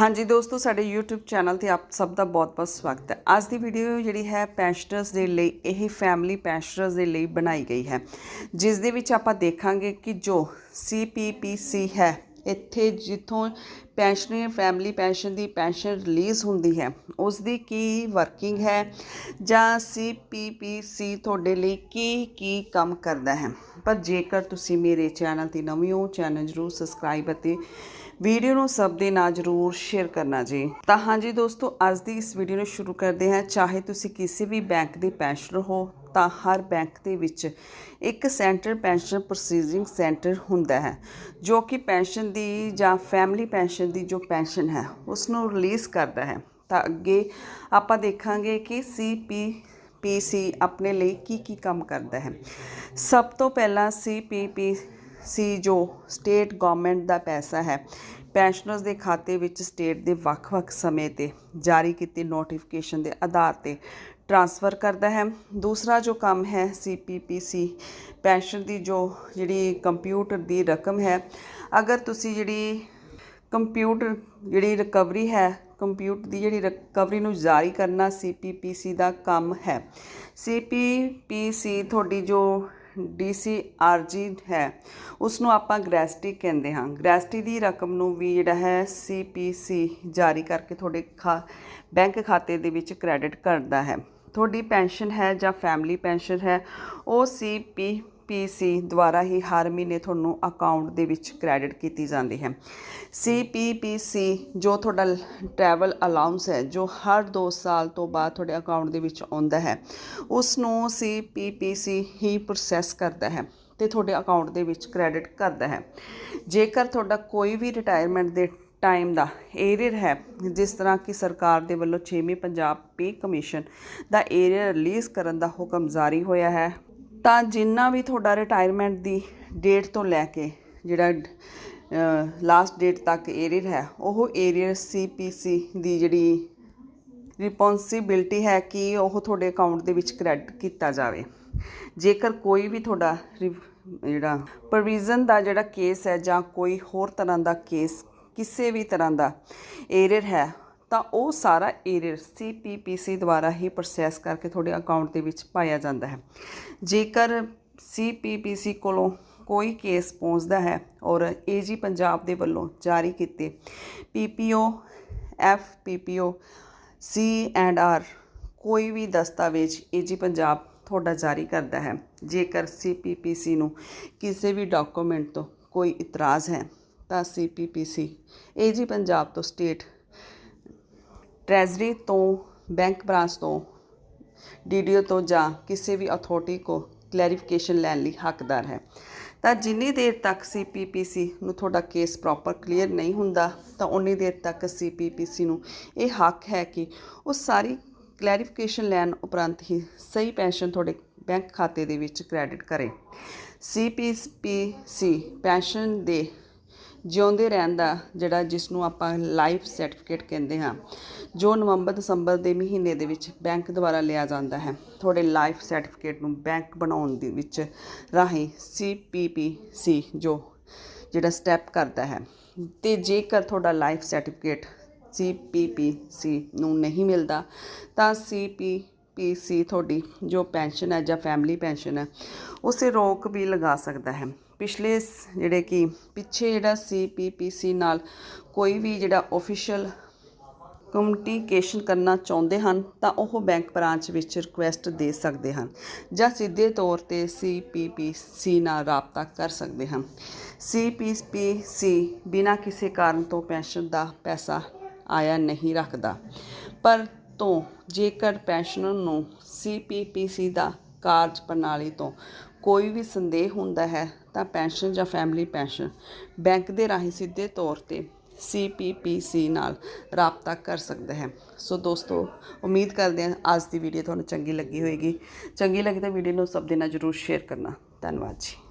ਹਾਂਜੀ ਦੋਸਤੋ, ਸਾਡੇ YouTube ਚੈਨਲ ਤੇ ਆਪ ਸਭ ਦਾ ਬਹੁਤ-ਬਹੁਤ ਸਵਾਗਤ ਹੈ। ਅੱਜ ਦੀ ਵੀਡੀਓ ਜਿਹੜੀ ਹੈ ਪੈਨਸ਼ਨਰਸ ਦੇ ਲਈ, ਇਹ ਫੈਮਿਲੀ ਪੈਨਸ਼ਨਰਸ ਦੇ ਲਈ ਬਣਾਈ ਗਈ ਹੈ। ਜਿਸ ਦੇ ਵਿੱਚ ਆਪਾਂ ਦੇਖਾਂਗੇ ਕਿ ਜੋ CPPC ਹੈ ਇੱਥੇ ਜਿੱਥੋਂ ਪੈਨਸ਼ਨਰ ਫੈਮਿਲੀ ਪੈਨਸ਼ਨ ਦੀ ਪੈਨਸ਼ਨ ਰਿਲੀਜ਼ ਹੁੰਦੀ ਹੈ ਉਸ ਦੀ ਕੀ ਵਰਕਿੰਗ ਹੈ ਜਾਂ CPPC ਤੁਹਾਡੇ ਲਈ ਕੀ ਕੀ ਕੰਮ ਕਰਦਾ ਹੈ। ਪਰ ਜੇਕਰ ਤੁਸੀਂ ਮੇਰੇ ਚੈਨਲ ਤੇ ਨਵੇਂ ਹੋ, ਚੈਨਲ ਜਰੂਰ ਸਬਸਕ੍ਰਾਈਬ ਅਤੇ ਵੀਡੀਓ ਨੂੰ ਸਭ ਦੇ ਨਾਲ ਜਰੂਰ ਸ਼ੇਅਰ ਕਰਨਾ ਜੀ। ਤਾਂ ਹਾਂਜੀ ਦੋਸਤੋ, ਅੱਜ ਦੀ ਇਸ ਵੀਡੀਓ ਨੂੰ ਸ਼ੁਰੂ ਕਰਦੇ ਹਾਂ। ਚਾਹੇ ਤੁਸੀਂ ਕਿਸੇ ਵੀ ਬੈਂਕ ਦੇ ਪੈਨਸ਼ਨਰ ਹੋ ਤਾਂ ਹਰ ਬੈਂਕ ਦੇ ਵਿੱਚ ਇੱਕ ਸੈਂਟਰ ਪੈਨਸ਼ਨ ਪ੍ਰੋਸੀਜਿੰਗ ਸੈਂਟਰ ਹੁੰਦਾ ਹੈ, ਜੋ ਕਿ ਪੈਨਸ਼ਨ ਦੀ ਜਾਂ ਫੈਮਿਲੀ ਪੈਨਸ਼ਨ ਦੀ ਜੋ ਪੈਨਸ਼ਨ ਹੈ ਉਸ ਨੂੰ ਰਿਲੀਜ਼ ਕਰਦਾ ਹੈ। ਤਾਂ ਅੱਗੇ ਆਪਾਂ ਦੇਖਾਂਗੇ ਕਿ ਸੀਪੀ ਪੀਸੀ ਆਪਣੇ ਲਈ ਕੀ ਕੀ ਕੰਮ ਕਰਦਾ ਹੈ। ਸਭ ਤੋਂ ਪਹਿਲਾਂ ਸੀਪੀਪੀ ਸੀ ਜੋ ਸਟੇਟ ਗਵਰਨਮੈਂਟ ਦਾ ਪੈਸਾ ਹੈ ਪੈਨਸ਼ਨਰਸ ਦੇ ਖਾਤੇ ਵਿੱਚ ਸਟੇਟ ਦੇ ਵੱਖ-ਵੱਖ ਸਮੇਂ ਤੇ ਜਾਰੀ ਕੀਤੇ ਨੋਟੀਫਿਕੇਸ਼ਨ ਦੇ ਆਧਾਰ ਤੇ ਟ੍ਰਾਂਸਫਰ ਕਰਦਾ ਹੈ। ਦੂਸਰਾ ਜੋ ਕੰਮ ਹੈ ਸੀਪੀਪੀਸੀ ਪੈਨਸ਼ਨ ਦੀ ਜੋ ਜਿਹੜੀ ਕੰਪਿਊਟਰ ਦੀ ਰਕਮ ਹੈ, ਅਗਰ ਤੁਸੀਂ ਜਿਹੜੀ ਕੰਪਿਊਟਰ ਜਿਹੜੀ ਰਿਕਵਰੀ ਹੈ, ਕੰਪਿਊਟਰ ਦੀ ਜਿਹੜੀ ਰਿਕਵਰੀ ਨੂੰ ਜਾਰੀ ਕਰਨਾ ਸੀਪੀਪੀਸੀ ਦਾ ਕੰਮ ਹੈ। ਸੀਪੀਪੀਸੀ ਤੁਹਾਡੀ ਜੋ ਡੀਸੀਆਰਜੀ ਹੈ ਉਸ ਨੂੰ ਆਪਾਂ ਗ੍ਰੈਸਟੀ ਕਹਿੰਦੇ ਹਾਂ। ਗ੍ਰੈਸਟੀ ਦੀ ਰਕਮ ਨੂੰ ਵੀ ਜਿਹੜਾ ਹੈ ਸੀਪੀਸੀ ਜਾਰੀ ਕਰਕੇ ਤੁਹਾਡੇ ਖਾ, ਬੈਂਕ ਖਾਤੇ ਦੇ ਵਿੱਚ ਕ੍ਰੈਡਿਟ ਕਰਦਾ ਹੈ। ਤੁਹਾਡੀ ਪੈਨਸ਼ਨ ਹੈ ਜਾਂ ਫੈਮਿਲੀ ਪੈਨਸ਼ਨ ਹੈ, ਉਹ ਸੀਪੀਪੀਸੀ ਦੁਆਰਾ ਹੀ ਹਰ ਮਹੀਨੇ ਤੁਹਾਨੂੰ ਅਕਾਊਂਟ ਦੇ ਵਿੱਚ ਕ੍ਰੈਡਿਟ ਕੀਤੀ ਜਾਂਦੀ ਹੈ। ਸੀਪੀਪੀਸੀ ਜੋ ਤੁਹਾਡਾ ਟਰੈਵਲ ਅਲਾਉਂਸ ਹੈ, ਜੋ ਹਰ 2 ਸਾਲ ਤੋਂ ਬਾਅਦ ਤੁਹਾਡੇ ਅਕਾਊਂਟ ਦੇ ਵਿੱਚ ਆਉਂਦਾ ਹੈ ਉਸ ਨੂੰ ਸੀਪੀਪੀਸੀ ਹੀ ਪ੍ਰੋਸੈਸ ਕਰਦਾ ਹੈ ਤੇ ਤੁਹਾਡੇ ਅਕਾਊਂਟ ਦੇ ਵਿੱਚ ਕ੍ਰੈਡਿਟ ਕਰਦਾ ਹੈ। ਜੇਕਰ ਤੁਹਾਡਾ ਕੋਈ ਵੀ ਰਿਟਾਇਰਮੈਂਟ ਦੇ ਟਾਈਮ ਦਾ ਏਰੀਅਰ ਹੈ, ਜਿਸ ਤਰ੍ਹਾਂ ਕਿ ਸਰਕਾਰ ਦੇ ਵੱਲੋਂ 6ਵੀਂ ਪੰਜਾਬ ਪੇ ਕਮਿਸ਼ਨ ਦਾ ਏਰੀਅਰ ਰਿਲੀਜ਼ ਕਰਨ ਦਾ ਹੁਕਮ ਜਾਰੀ ਹੋਇਆ ਹੈ ਤਾਂ ਜਿੰਨਾ ਵੀ ਤੁਹਾਡਾ ਰਿਟਾਇਰਮੈਂਟ ਦੀ ਡੇਟ ਤੋਂ ਲੈ ਕੇ ਜਿਹੜਾ ਲਾਸਟ ਡੇਟ ਤੱਕ ਏਰੀਅਰ ਹੈ, ਉਹ ਏਰੀਅਰ ਸੀਪੀਸੀ ਦੀ ਜਿਹੜੀ ਰਿਸਪੌਂਸਿਬਿਲਟੀ ਹੈ ਕਿ ਉਹ ਤੁਹਾਡੇ ਅਕਾਊਂਟ ਦੇ ਵਿੱਚ ਕ੍ਰੈਡਿਟ ਕੀਤਾ ਜਾਵੇ। ਜੇਕਰ ਕੋਈ ਵੀ ਤੁਹਾਡਾ ਜਿਹੜਾ ਪ੍ਰੋਵੀਜ਼ਨ ਦਾ ਜਿਹੜਾ ਕੇਸ ਹੈ ਜਾਂ ਕੋਈ ਹੋਰ ਤਰ੍ਹਾਂ ਦਾ ਕੇਸ ਕਿਸੇ ਵੀ ਤਰ੍ਹਾਂ ਦਾ ਏਰੀਅਰ ਹੈ ਤਾਂ ਉਹ ਸਾਰਾ ਏਰੀਅਰ ਸੀਪੀਪੀਸੀ ਦੁਆਰਾ ਹੀ ਪ੍ਰੋਸੈਸ ਕਰਕੇ ਤੁਹਾਡੇ ਅਕਾਊਂਟ ਦੇ ਵਿੱਚ ਪਾਇਆ ਜਾਂਦਾ ਹੈ। ਜੇਕਰ ਸੀਪੀਪੀਸੀ ਕੋਲੋਂ ਕੋਈ ਕੇਸ ਪਹੁੰਚਦਾ ਹੈ ਔਰ ਏਜੀ ਪੰਜਾਬ ਦੇ ਵੱਲੋਂ ਜਾਰੀ ਕੀਤੇ PPO F PPO C and R ਕੋਈ ਵੀ ਦਸਤਾਵੇਜ਼ ਏਜੀ ਪੰਜਾਬ ਤੁਹਾਡਾ ਜਾਰੀ ਕਰਦਾ ਹੈ। ਜੇਕਰ ਸੀਪੀਪੀਸੀ ਨੂੰ ਕਿਸੇ ਵੀ ਡਾਕੂਮੈਂਟ ਤੋਂ ਕੋਈ ਇਤਰਾਜ਼ ਹੈ ਤਾਂ ਸੀਪੀਪੀਸੀ ਏਜੀ ਪੰਜਾਬ ਤੋਂ ਸਟੇਟ ਟ੍ਰੈਜ਼ਰੀ ਤੋਂ, ਬੈਂਕ ਬ੍ਰਾਂਚ ਤੋਂ ਡੀਡੀਓ ਤੋਂ ਜਾਂ ਕਿਸੇ ਵੀ ਅਥਾਰਟੀ ਕੋ ਕਲੈਰੀਫਿਕੇਸ਼ਨ ਲੈਣ ਲਈ ਹੱਕਦਾਰ ਹੈ। ਤਾਂ ਜਿੰਨੀ ਦੇਰ ਤੱਕ ਸੀਪੀਪੀਸੀ ਨੂੰ ਤੁਹਾਡਾ ਕੇਸ ਪ੍ਰੋਪਰ ਕਲੀਅਰ ਨਹੀਂ ਹੁੰਦਾ, ਤਾਂ ਉਨੀ ਦੇਰ ਤੱਕ ਸੀਪੀਪੀਸੀ ਨੂੰ ਇਹ ਹੱਕ ਹੈ ਕਿ ਉਹ ਸਾਰੀ ਕਲੈਰੀਫਿਕੇਸ਼ਨ ਲੈਣ ਉਪਰੰਤ ਹੀ ਸਹੀ ਪੈਨਸ਼ਨ ਤੁਹਾਡੇ ਬੈਂਕ ਖਾਤੇ ਦੇ ਵਿੱਚ ਕ੍ਰੈਡਿਟ ਕਰੇ। ਸੀਪੀਪੀਸੀ ਪੈਨਸ਼ਨ ਦੇ ਜਿਉਂਦੇ ਰਹਿਣ ਦਾ ਜਿਹੜਾ ਜਿਸ ਨੂੰ ਆਪਾਂ ਲਾਈਫ ਸਰਟੀਫਿਕੇਟ ਕਹਿੰਦੇ ਹਾਂ, ਜੋ ਨਵੰਬਰ ਦਸੰਬਰ ਦੇ ਮਹੀਨੇ ਦੇ ਵਿੱਚ ਬੈਂਕ ਦੁਆਰਾ ਲਿਆ ਜਾਂਦਾ ਹੈ। ਤੁਹਾਡੇ ਲਾਈਫ ਸਰਟੀਫਿਕੇਟ ਨੂੰ ਬੈਂਕ ਬਣਾਉਣ ਦੇ ਵਿੱਚ ਰਾਹੀਂ ਸੀਪੀਪੀਸੀ ਜੋ ਜਿਹੜਾ ਸਟੈਪ ਕਰਦਾ ਹੈ। ਤੇ ਜੇਕਰ ਤੁਹਾਡਾ ਲਾਈਫ ਸਰਟੀਫਿਕੇਟ ਸੀਪੀਪੀਸੀ ਨੂੰ ਨਹੀਂ ਮਿਲਦਾ, ਤਾਂ ਸੀਪੀਪੀਸੀ ਤੁਹਾਡੀ ਜੋ ਪੈਨਸ਼ਨ ਹੈ ਜਾਂ ਫੈਮਿਲੀ ਪੈਨਸ਼ਨ ਹੈ, ਉਸੇ ਰੋਕ ਵੀ ਲਗਾ ਸਕਦਾ ਹੈ। ਪਿਛਲੇ ਜਿਹੜੇ ਕਿ ਪਿੱਛੇ ਜਿਹੜਾ ਸੀਪੀਪੀਸੀ ਨਾਲ ਕੋਈ ਵੀ ਜਿਹੜਾ ਆਫੀਸ਼ੀਅਲ ਕਮਿਊਨੀਕੇਸ਼ਨ ਕਰਨਾ ਚਾਹੁੰਦੇ ਹਨ, ਤਾਂ ਉਹ ਬੈਂਕ ਬ੍ਰਾਂਚ ਵਿੱਚ ਰਿਕੁਐਸਟ ਦੇ ਸਕਦੇ ਹਨ ਜਾਂ ਸਿੱਧੇ ਤੌਰ ਤੇ ਸੀਪੀਪੀਸੀ ਨਾਲ ਰਾਬਤਾ ਕਰ ਸਕਦੇ ਹਨ। ਸੀਪੀਪੀਸੀ ਬਿਨਾਂ ਕਿਸੇ ਕਾਰਨ ਤੋਂ ਪੈਨਸ਼ਨ ਦਾ ਪੈਸਾ ਆਇਆ ਨਹੀਂ ਰੱਖਦਾ। ਪਰ ਤੋਂ ਜੇਕਰ ਪੈਨਸ਼ਨਰ ਨੂੰ ਸੀਪੀਪੀਸੀ ਦਾ ਕਾਰਜ ਪ੍ਰਣਾਲੀ ਤੋਂ ਕੋਈ ਵੀ ਸੰਦੇਹ ਹੁੰਦਾ ਹੈ ਤਾਂ ਪੈਨਸ਼ਨ ਜਾਂ ਫੈਮਿਲੀ ਪੈਨਸ਼ਨ ਬੈਂਕ ਦੇ ਰਾਹੀਂ ਸਿੱਧੇ ਤੌਰ ਤੇ ਸੀਪੀਪੀਸੀ ਨਾਲ ਰਾਬਤਾ ਕਰ ਸਕਦਾ ਹੈ। ਸੋ ਦੋਸਤੋ, ਉਮੀਦ ਕਰਦੇ ਹਾਂ ਅੱਜ ਦੀ ਵੀਡੀਓ ਤੁਹਾਨੂੰ ਚੰਗੀ ਲੱਗੀ ਹੋਵੇਗੀ ਚੰਗੀ ਲੱਗੀ ਤਾਂ ਵੀਡੀਓ ਨੂੰ ਸਭ ਦੇ ਨਾਲ ਜਰੂਰ ਸ਼ੇਅਰ ਕਰਨਾ। ਧੰਨਵਾਦ ਜੀ।